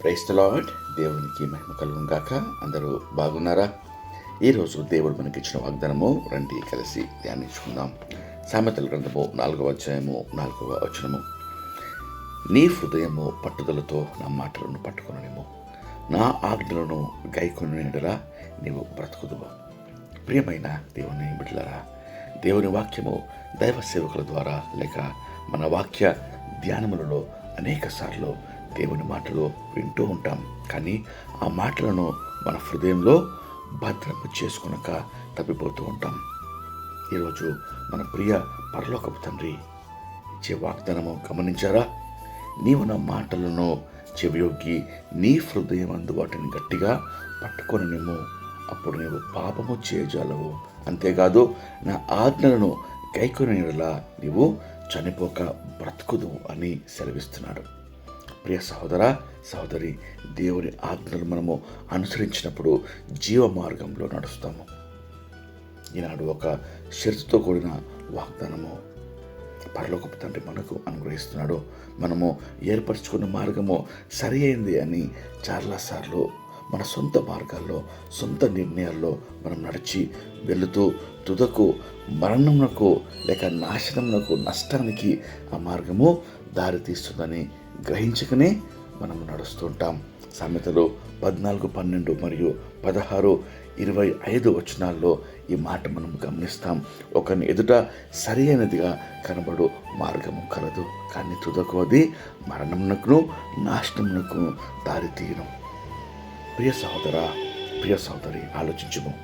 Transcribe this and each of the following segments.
క్రైస్తలాడ్ దేవునికి మహిమ కలుగుగాక అందరూ బాగున్నారా? ఈరోజు దేవుడు మనకిచ్చిన వాగ్దానము రండి కలిసి ధ్యానించుకుందాం. సామెతల గ్రంథము నాలుగవ అధ్యాయము నాలుగవ వచనము. నీ హృదయము పట్టుదలతో నా మాటలను పట్టుకొననేమో నా ఆజ్ఞలను గైకొనేడలా నీవు బ్రతుకుదువు. ప్రియమైన దేవుని బిడ్డలరా దేవుని వాక్యము దైవ సేవకుల ద్వారా లేక మన వాక్య ధ్యానములలో అనేక సార్లు దేవుని మాటలు వింటూ ఉంటాం. కానీ ఆ మాటలను మన హృదయంలో భద్రపు చేసుకునక తప్పిపోతూ ఉంటాం. ఈరోజు మన ప్రియ పరలోకపు తండ్రి ఇచ్చే వాగ్దానము గమనించారా? నీవు నా మాటలను చెవియొగ్గి నీ హృదయం అందు వాటిని గట్టిగా పట్టుకొనినేమో అప్పుడు నీవు పాపము చేయజాలవు. అంతేకాదు నా ఆజ్ఞలను గైకొనేలా నీవు చనిపోక బ్రతుకుదు అని సెలవిస్తున్నాడు. ప్రియ సహోదర సహోదరి దేవుని ఆజ్ఞలు మనము అనుసరించినప్పుడు జీవ మార్గంలో నడుస్తాము. ఈనాడు ఒక షరతుతో కూడిన వాగ్దానము పరలోకపు తండ్రి మనకు అనుగ్రహిస్తున్నాడు. మనము ఏర్పరచుకున్న మార్గము సరి అయింది అని చాలాసార్లు మన సొంత మార్గాల్లో సొంత నిర్ణయాల్లో మనం నడిచి వెళుతూ తుదకు మరణమునకు లేక నాశనమునకు నష్టానికి ఆ మార్గము దారితీస్తుందని గ్రహించకనే మనం నడుస్తుంటాం. సామెతలు పద్నాలుగు పన్నెండు మరియు పదహారు ఇరవై ఐదు వచనాల్లో ఈ మాట మనం గమనిస్తాం. ఒకరిని ఎదుట సరి అయినదిగా కనబడు మార్గము కలదు కానీ తుదకు అది మరణమునకును నాశనమునకును దారితీయను. ప్రియ సహోదర ప్రియ సహోదరి ఆలోచించము.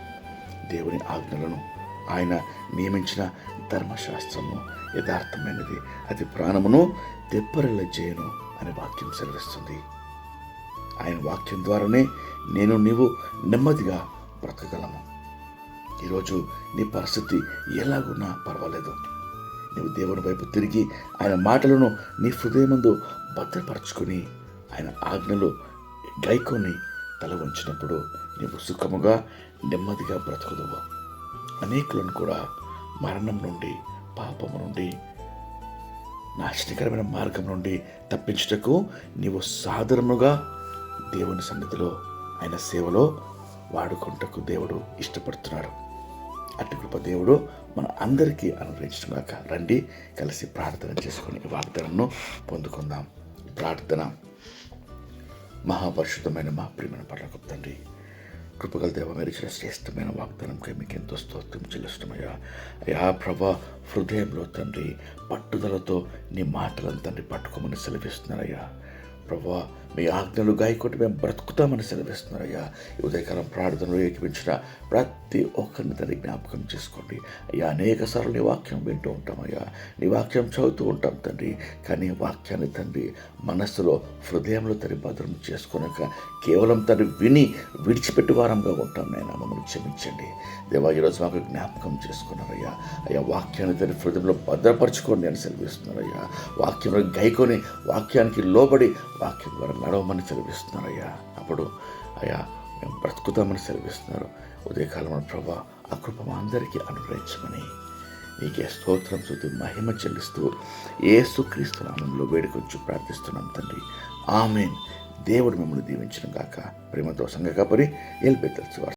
దేవుని ఆజ్ఞలను ఆయన నియమించిన ధర్మశాస్త్రము యథార్థమైనది. అది ప్రాణమును తెప్పరిల్ల చేయను అనే వాక్యం సెలవిస్తుంది. ఆయన వాక్యం ద్వారానే నేను నీవు నెమ్మదిగా బ్రతకగలము. ఈరోజు నీ పరిస్థితి ఎలాగున్నా పర్వాలేదు. నీవు దేవుని వైపు తిరిగి ఆయన మాటలను నీ హృదయమందు భద్రపరచుకొని ఆయన ఆజ్ఞలు గైకొని తల వంచినప్పుడు నీవు సుఖముగా నెమ్మదిగా బ్రతకదువు. అనేకులను కూడా మరణం నుండి పాపము నుండి నాశనకరమైన మార్గం నుండి తప్పించుటకు నీవు సాధారణముగా దేవుని సన్నిధిలో ఆయన సేవలో వాడుకుంటకు దేవుడు ఇష్టపడుతున్నాడు. అటు కృప దేవుడు మన అందరికీ అనుగ్రహించగాక రండి కలిసి ప్రార్థన చేసుకుని వాగ్దానను పొందుకుందాం. ప్రార్థన మహాపరిశుద్ధమైన మా ప్రియమైన పట్ల తండ్రి కృపగల దేవ మీరు ఇచ్చిన శ్రేష్టమైన వాగ్దానంకై మీకు ఎంతో స్తోత్రం చెల్లిష్టమయ్యా అయ్యా ప్రభా హృదయంలో తండ్రి పట్టుదలతో నీ మాటలను తండ్రి పట్టుకోమని సెలవిస్తున్నారయ్యా. ప్రభా మీ ఆజ్ఞలు గాయకొట్టి మేము బ్రతుకుతామని సెలవిస్తున్నారయ్యా. ఈ ఉదయకాలం ప్రార్థనలో ఏకిపించిన ప్రతి ఒక్కరిని తండ్రి జ్ఞాపకం చేసుకోండి. అయ్యా అనేక సార్లు నీ వాక్యం వింటూ ఉంటామయ్యా. నీ వాక్యం చదువుతూ ఉంటాం తండ్రి. కానీ వాక్యాన్ని తండ్రి మనస్సులో హృదయంలో తండ్రి భద్రం చేసుకున్నాక కేవలం తను విని విడిచిపెట్టి వారంగా ఉంటాం నేను మమ్మల్ని క్షమించండి. దేవా ఈరోజు మాకు జ్ఞాపకం చేసుకున్నారయ్యా. అయ్యా వాక్యాన్ని తండ్రి హృదయంలో భద్రపరచుకోండి అని సెలవిస్తున్నారయ్యా. వాక్యంలో గైకొని వాక్యానికి లోబడి వాక్యం ద్వారా నడవమని సెలవిస్తున్నారయ్యా. అప్పుడు అయ్యా మేము బ్రతుకుతామని సెలవిస్తున్నారు. ఉదయకాలం ప్రభా ఆ కృప మా అందరికీ అనుగ్రహించమని నీకే స్తోత్రం చూసి మహిమ చెల్లిస్తూ ఏసుక్రీస్తు నామంలో వేడుకొచ్చి ప్రార్థిస్తున్నాం తండ్రి. ఆమెన్. దేవుడు మిమ్మల్ని దీవించిన గాక. ప్రేమతో సంగ కబరి ఎల్బెత్తల్సి